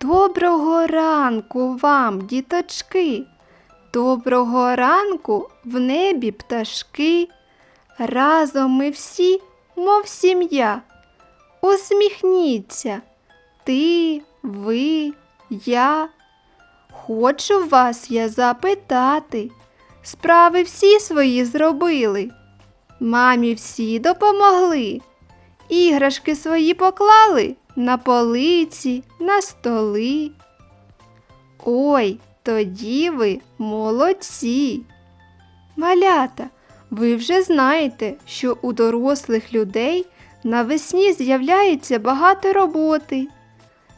Доброго ранку вам, діточки. Доброго ранку в небі пташки. Разом ми всі, мов сім'я. Усміхніться, ти, ви, я. Хочу вас я запитати. Справи всі свої зробили. Мамі всі допомогли. Іграшки свої поклали на полиці, на столи. Ой, тоді ви молодці. Малята, ви вже знаєте, що у дорослих людей навесні з'являється багато роботи.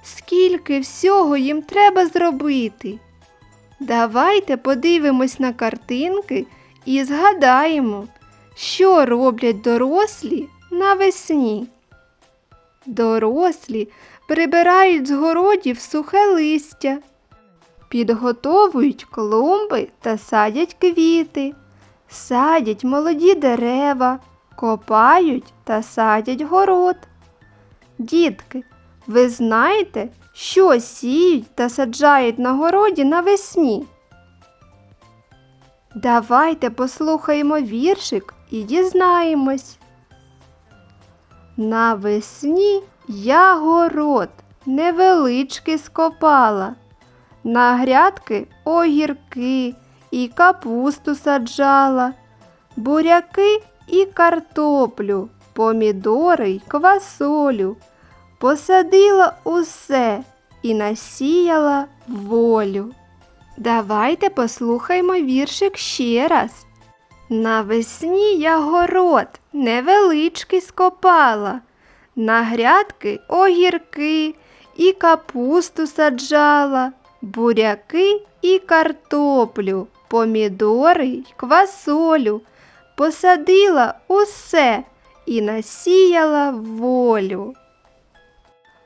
Скільки всього їм треба зробити? Давайте подивимось на картинки і згадаємо, що роблять дорослі навесні. Дорослі прибирають з городів сухе листя, підготовують клумби та садять квіти, садять молоді дерева, копають та садять город. Дітки, ви знаєте, що сіють та саджають на городі навесні? Давайте послухаємо віршик і дізнаємось. Навесні я город невеличкий скопала, на грядки огірки і капусту саджала, буряки і картоплю, помідори й квасолю. Посадила усе і насіяла волю. Давайте послухаймо віршик ще раз. Навесні я город невеличкий скопала, на грядки огірки і капусту саджала, буряки і картоплю, помідори й квасолю, посадила усе і насіяла волю.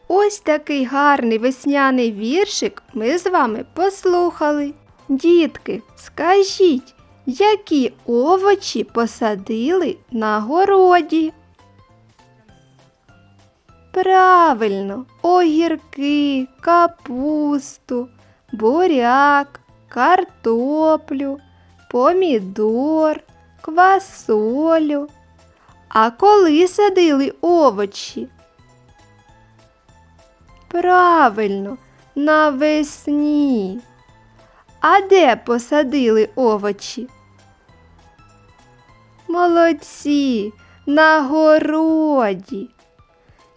Ось такий гарний весняний віршик ми з вами послухали. Дітки, скажіть, які овочі посадили на городі? Правильно, огірки, капусту, буряк, картоплю, помідор, квасолю. А коли садили овочі? Правильно, навесні. А де посадили овочі? Молодці, на городі.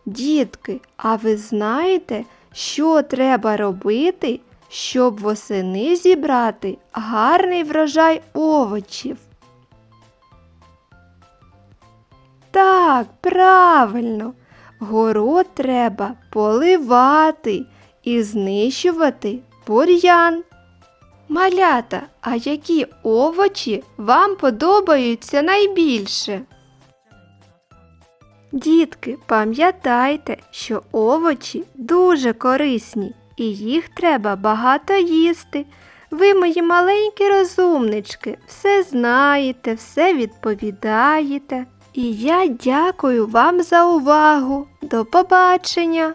Дітки, а ви знаєте, що треба робити, щоб восени зібрати гарний врожай овочів? Так, правильно. Город треба поливати і знищувати бур'ян. Малята, а які овочі вам подобаються найбільше? Дітки, пам'ятайте, що овочі дуже корисні і їх треба багато їсти. Ви, мої маленькі розумнички, все знаєте, все відповідаєте. І я дякую вам за увагу. До побачення!